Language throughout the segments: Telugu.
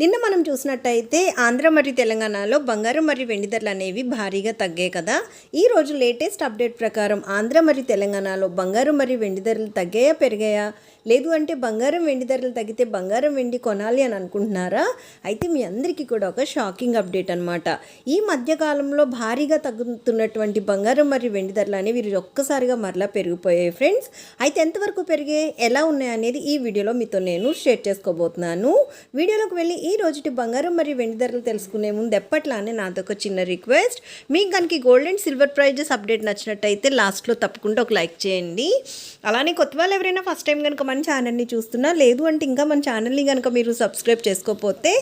నిన్న మనం చూసినట్టయితే ఆంధ్ర మరియు తెలంగాణలో బంగారం మరియు వెండి ధరలు అనేవి భారీగా తగ్గాయి కదా. ఈ రోజు లేటెస్ట్ అప్డేట్ ప్రకారం ఆంధ్ర మరియు తెలంగాణలో బంగారం మరియు వెండి ధరలు తగ్గాయా పెరిగాయా? లేదు అంటే బంగారం వెండి ధరలు తగ్గితే బంగారం వెండి కొనాలి అని అనుకుంటున్నారా? అయితే మీ అందరికీ కూడా ఒక షాకింగ్ అప్డేట్ అనమాట ఈ మధ్యకాలంలో భారీగా తగ్గుతున్నటువంటి బంగారం మరియు వెండి ధరలు అనేవి వీరు ఒక్కసారిగా మరలా పెరిగిపోయాయి ఫ్రెండ్స్. అయితే ఎంతవరకు పెరిగాయి ఎలా ఉన్నాయి అనేది ఈ వీడియోలో మీతో నేను షేర్ చేసుకోబోతున్నాను. వీడియోలోకి వెళ్ళి ఈ రోజుటి బంగారం మరియు వెండి ధరలు తెలుసుకునే ముందు ఎప్పట్లానే నాతో ఒక చిన్న రిక్వెస్ట్. మీకు కనుక gold and silver prizes update నచ్చినట్టయితే లాస్ట్లో తప్పకుండా ఒక లైక్ చేయండి. అలానే కొత్త వాళ్ళు ఎవరైనా ఫస్ట్ టైం కనుక మన ఛానల్ని చూస్తున్నా లేదు అంటే ఇంకా మన ఛానల్ని కనుక మీరు సబ్స్క్రైబ్ చేసుకోకపోతే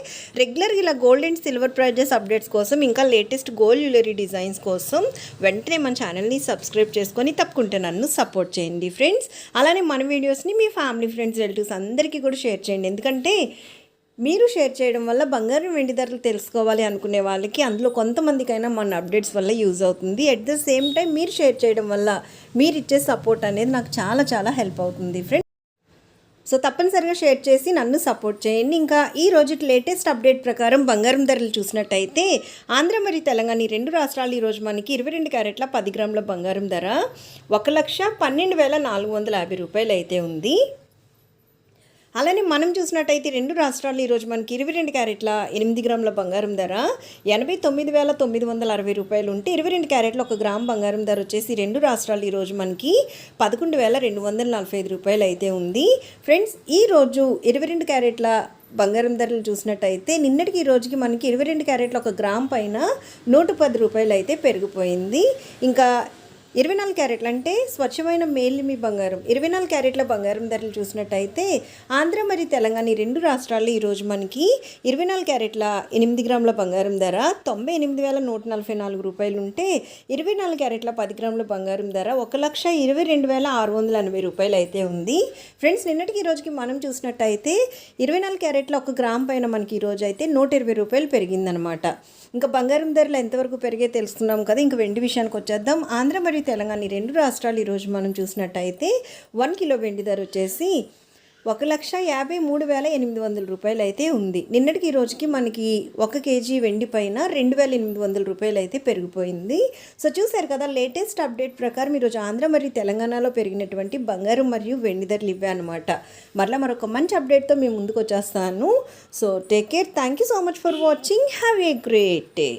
రెగ్యులర్గా ఇలా gold and silver prizes updates కోసం ఇంకా లేటెస్ట్ గోల్డ్ జ్యువెలరీ డిజైన్స్ కోసం వెంటనే మన ఛానల్ని సబ్స్క్రైబ్ చేసుకొని తప్పకుండా నన్ను సపోర్ట్ చేయండి ఫ్రెండ్స్. అలానే మన వీడియోస్ని మీ ఫ్యామిలీ ఫ్రెండ్స్ రిలేటివ్స్ అందరికీ కూడా షేర్ చేయండి. ఎందుకంటే మీరు షేర్ చేయడం వల్ల బంగారం వెండి ధరలు తెలుసుకోవాలి అనుకునే వాళ్ళకి అందులో కొంతమందికైనా మన అప్డేట్స్ వల్ల యూజ్ అవుతుంది. అట్ ద సేమ్ టైం మీరు షేర్ చేయడం వల్ల మీరు ఇచ్చే సపోర్ట్ అనేది నాకు చాలా చాలా హెల్ప్ అవుతుంది ఫ్రెండ్స్ సో తప్పనిసరిగా షేర్ చేసి నన్ను సపోర్ట్ చేయండి. ఇంకా ఈ రోజు లేటెస్ట్ అప్డేట్ ప్రకారం బంగారం ధరలు చూసినట్టయితే ఆంధ్ర మరియు తెలంగాణ ఈ రెండు రాష్ట్రాలు ఈరోజు మనకి ఇరవై రెండు క్యారెట్ల పది గ్రాముల బంగారం ధర ఒక లక్ష పన్నెండు వేల నాలుగు వందల యాభై రూపాయలు అయితే ఉంది. అలానే మనం చూసినట్టయితే రెండు రాష్ట్రాలు ఈరోజు మనకి ఇరవై రెండు క్యారెట్ల ఎనిమిది గ్రాముల బంగారం ధర ఎనభై తొమ్మిది వేల తొమ్మిది వందల అరవై రూపాయలు ఉంటే ఇరవై రెండు క్యారెట్ల ఒక గ్రామ్ బంగారం ధర వచ్చేసి రెండు రాష్ట్రాలు ఈరోజు మనకి పదకొండు వేల రెండు వందల నలభై ఐదు రూపాయలు అయితే ఉంది. ఫ్రెండ్స్ ఈ రోజు ఇరవై రెండు క్యారెట్ల బంగారం ధరలు చూసినట్టయితే నిన్నటికి ఈ రోజుకి మనకి ఇరవై రెండు క్యారెట్ల ఒక గ్రామ్ పైన నూట పది రూపాయలు అయితే పెరిగిపోయింది. ఇంకా ఇరవై నాలుగు క్యారెట్లు అంటే స్వచ్ఛమైన మేలిమి బంగారం. ఇరవై నాలుగు క్యారెట్ల బంగారం ధరలు చూసినట్టయితే ఆంధ్ర మరియు తెలంగాణ ఈ రెండు రాష్ట్రాల్లో ఈరోజు మనకి ఇరవై నాలుగు క్యారెట్ల ఎనిమిది గ్రాముల బంగారం ధర తొంభై ఎనిమిది వేల నూట నలభై నాలుగు రూపాయలు ఉంటే ఇరవై నాలుగు క్యారెట్ల పది గ్రాముల బంగారం ధర ఒక లక్ష ఇరవై రెండు వేల ఆరు వందల ఎనభై రూపాయలు అయితే ఉంది. ఫ్రెండ్స్ నిన్నటికి ఈ రోజుకి మనం చూసినట్టయితే ఇరవై నాలుగు క్యారెట్ల ఒక గ్రామ్ పైన మనకి ఈరోజు అయితే నూట ఇరవై రూపాయలు పెరిగిందనమాట ఇంకా బంగారం ధరలు ఎంతవరకు పెరిగే తెలుసుకున్నాం కదా ఇంకా వెండి విషయానికి వచ్చేద్దాం. ఆంధ్ర మరియు తెలంగాణ ఈ రెండు రాష్ట్రాలు ఈరోజు మనం చూసినట్టయితే వన్ కిలో వెండి ధర వచ్చేసి ఒక లక్ష యాభై మూడు వేల ఎనిమిది వందల రూపాయలు అయితే ఉంది. నిన్నటికి ఈ రోజుకి మనకి ఒక కేజీ వెండి పైన రెండు వేల ఎనిమిది వందల రూపాయలు అయితే పెరిగిపోయింది. సో చూశారు కదా లేటెస్ట్ అప్డేట్ ప్రకారం ఈరోజు ఆంధ్ర మరియు తెలంగాణలో పెరిగినటువంటి బంగారం మరియు వెండి ధరలు ఇవే అనమాట మరలా మరొక మంచి అప్డేట్తో మేము ముందుకు వచ్చేస్తాను. So take care. Thank you so much for watching. Have a great day.